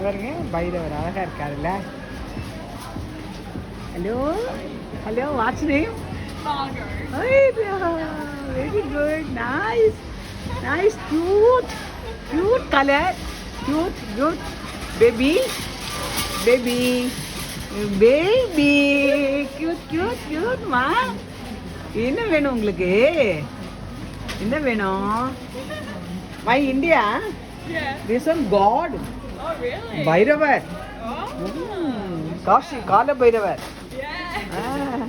பாருங்க பைரவர் அழகா இருக்காருல்ல hello hello watch name very good nice nice cute cute colour cute cute baby baby baby cute cute கியூட்மா என்ன வேணும் உங்களுக்கு? என்ன வேணும்? My India. This one God Oh, really? Bhairavar Oh, Cauchy கால பைரவர் yeah.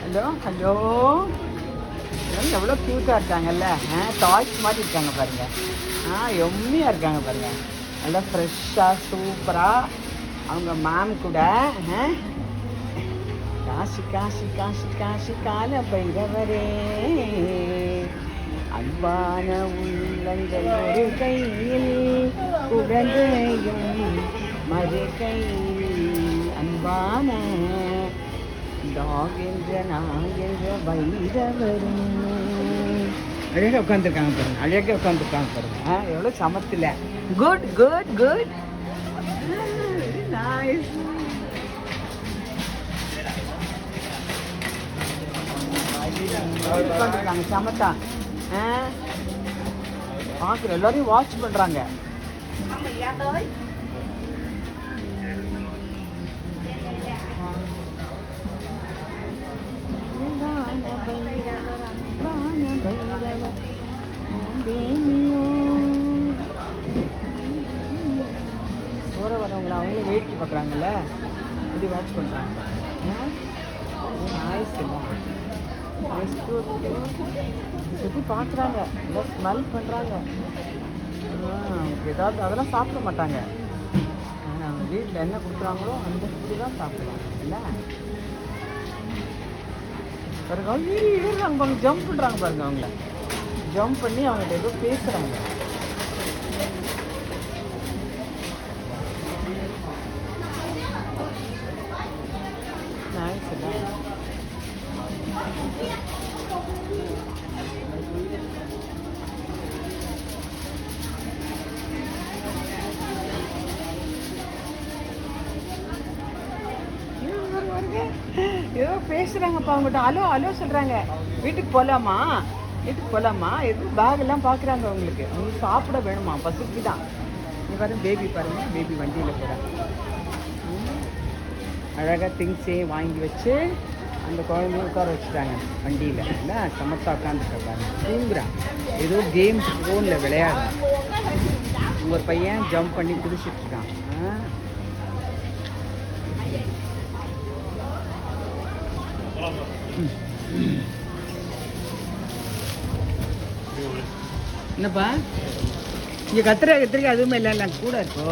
ஹலோ ஹலோ எவ்வளோ க்யூட்டாக இருக்காங்கல்ல? ஆ டாய்ஸ் மாதிரி இருக்காங்க பாருங்க. ஆ எம்மியாக இருக்காங்க பாருங்க. நல்லா ஃப்ரெஷ்ஷாக சூப்பராக அவங்க மேம் கூட காசி காசி காசி காசி கால பைரவரே அன்பான உள்ளங்கள் ஒரு கையில் குழந்தையும் மறு கையில் அன்பான டாக் என்ற நாய் என்ற பைரவரும் அழகாக உட்காந்துருக்காங்க பாருங்க அழகாக உட்காந்துருக்காங்க பாருங்க. ஆ எவ்வளோ சமத்தில். குட் குட் குட் நைஸ் உட்காந்துருக்காங்க சமத்தா. ஆ? பார்க்குற எல்லாரையும் வாட்ச் பண்ணுறாங்க போகிற வரவங்களை அவங்களே வேடிக்கை பார்க்குறாங்கல்ல? இப்படி வாட்ச் பண்ணுறாங்க நாய்ஸ் சுற்றி பார்க்குறாங்க? எல்லாம் ஸ்மெல் பண்ணுறாங்க ஏதாவது அதெல்லாம் சாப்பிட மாட்டாங்க. வீட்டில் என்ன கொடுக்குறாங்களோ அந்த ஃபுட்டு தான் சாப்பிடுவாங்க இல்லை? பாருங்க அவங்க பாருங்க ஜம்ப் பண்ணுறாங்க பாருங்க அவங்கள. ஜம்ப் பண்ணி அவங்கள்ட்ட ஏதோ பேசுகிறாங்க நைஸ் இல்லை ஏதோ பேசுறாங்கப்பா அவங்ககிட்ட. அலோ அலோ சொல்றாங்க. வீட்டுக்கு போலாமா? வீட்டுக்கு போலாமா? எதுவும் பேக் எல்லாம் பாக்குறாங்க அவங்களுக்கு. அவங்களுக்கு சாப்பிட வேணுமா? பசுக்கு தான் நீ பாருங்க பேபி பாருங்க. பேபி வண்டியில போறாங்க அழகாக திங்ஸே வாங்கி வச்சு அந்த குழந்தைய உட்கார வச்சுட்டாங்க வண்டியில். இல்லை சமத்தா உட்காந்துருக்காங்க தூங்குறான் ஏதோ கேம்ஸ் ஃபோனில் விளையாடுறான் ஒரு பையன் ஜம்ப் பண்ணி குதிச்சிட்டு இருக்கான். என்னப்பா? இங்கே கத்திரிக்காய் கத்திரிக்காய் அதுவுமே இல்லை இல்லை கூட இருக்கோ?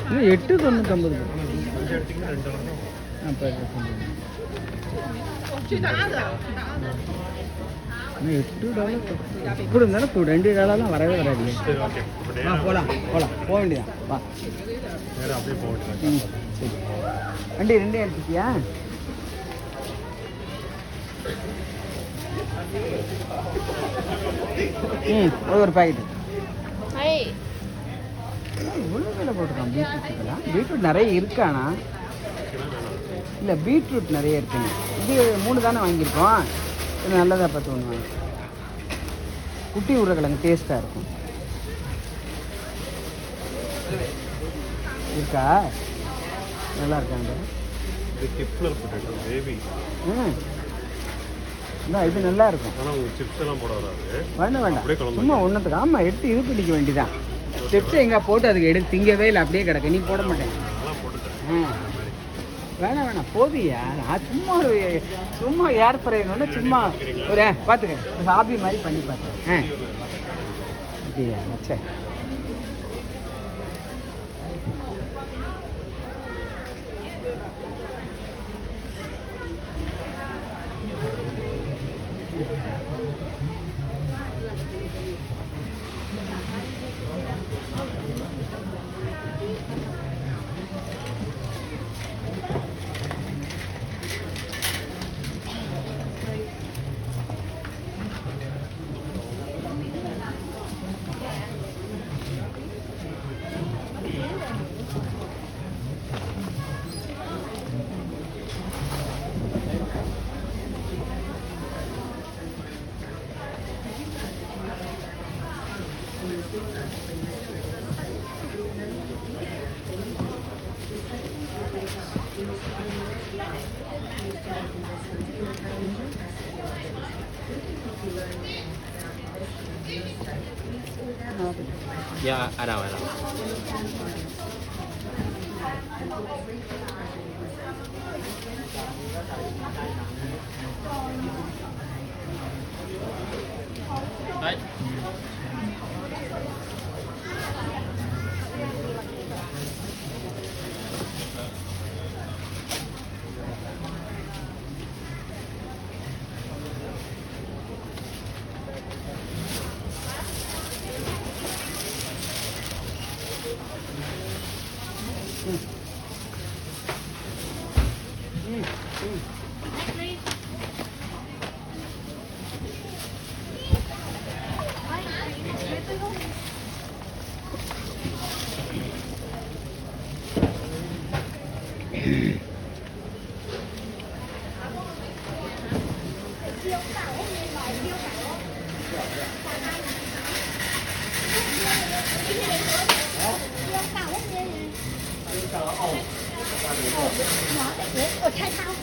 இன்னும் எட்டு டாலர் இப்படி இருந்தாலும் இப்போ ரெண்டு டாலர்லாம் வரவே வராது. சரி ஓகே வா போகலாம் போகலாம் போக வேண்டியதான் வா. அப்படியே போக வேண்டியது? ம் சரி. வண்டி ரெண்டே எடுத்துட்டியா? ம் ஒரு ஒரு பாக்கெட்டு. இவ்வளோ விலை போட்டுருக்கான் பீட்ரூட்டுக்கெல்லாம் பீட்ரூட் நிறைய இருக்கானா இல்லை பீட்ரூட் நிறைய இருக்குங்க இது மூணு தானே வாங்கியிருக்கோம். இது நல்லதாக பார்த்து ஒன்று வாங்கி குட்டி உருளைக்கிழங்கு டேஸ்ட்டாக இருக்கும். இருக்கா? நல்லா இருக்காங்க இது நல்லா இருக்கும். வேண்டாம் வேண்டாம். சும்மா ஒன்றுத்துக்கு ஆமாம் எடுத்து இது பண்ணிக்க வேண்டியதான் ஸ்டெப்ஸ் எங்கே போட்டு அதுக்கு எடுத்து திங்கவே இல்லை அப்படியே கிடக்கு. நீ போட மாட்டேன். ஆ. வேணாம் வேணாம். போதியா நான் சும்மா ஒரு சும்மா ஏர் ஃப்ரைனோட சும்மா ஒரு பார்த்துக்க ஹாபி மாதிரி பண்ணி பார்த்தேன் ஆ. அப்படியா? சரி. Ya, araw, ano, araw. Ano? ở cái nó lại thế ở chai thao